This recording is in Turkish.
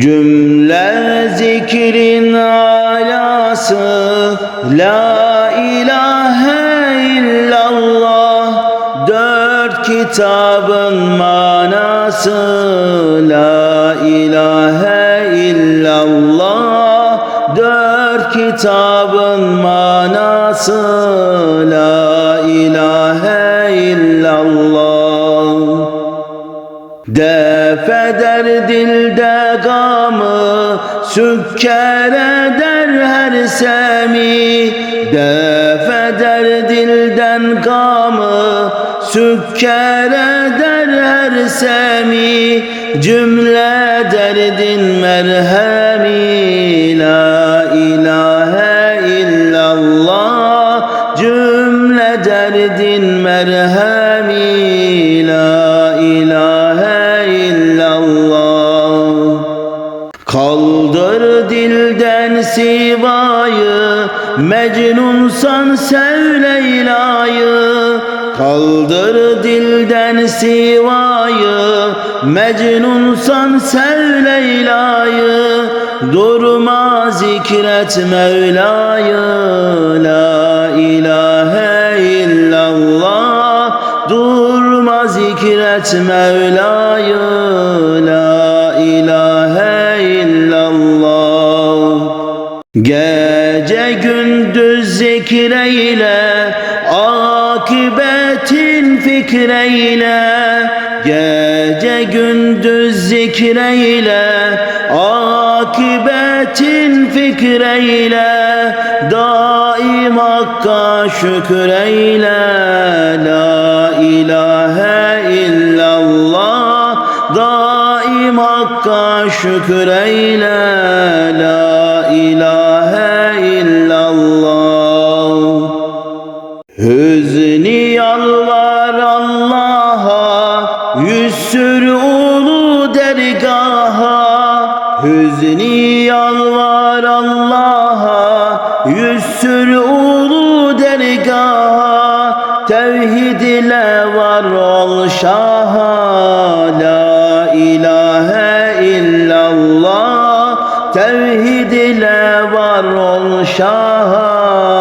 Cümle zikrin alası La ilahe illallah. Dört kitabın manası La ilahe illallah. Dört kitabın manası La Defeder dilde gamı Sükker eder her semi. Defeder dilden gamı Sükker eder her semi. Cümle derdin merhemi La ilahe illallah. Cümle derdin merhemi dilden sivayı Mecnunsan sev Leyla'yı Kaldır dilden sivayı Mecnunsan sev Leyla'yı Durma zikret Mevla'yı La ilahe illallah. Durma zikret Mevla'yı Gece gündüz zikreyle Akibetin fikreyle. Gece gündüz zikreyle Akibetin fikreyle. Daim Hakk'a şükreyle Daim Hakk'a şükreyle La ilahe illallah. Hüzni yalvar Allah'a Yüz sür ulu dergaha. Hüzni yalvar Allah'a Yüz sür ulu dergaha. Tevhid ile var ol şaha La ilahe illallah Tevhid ile var ol şaha.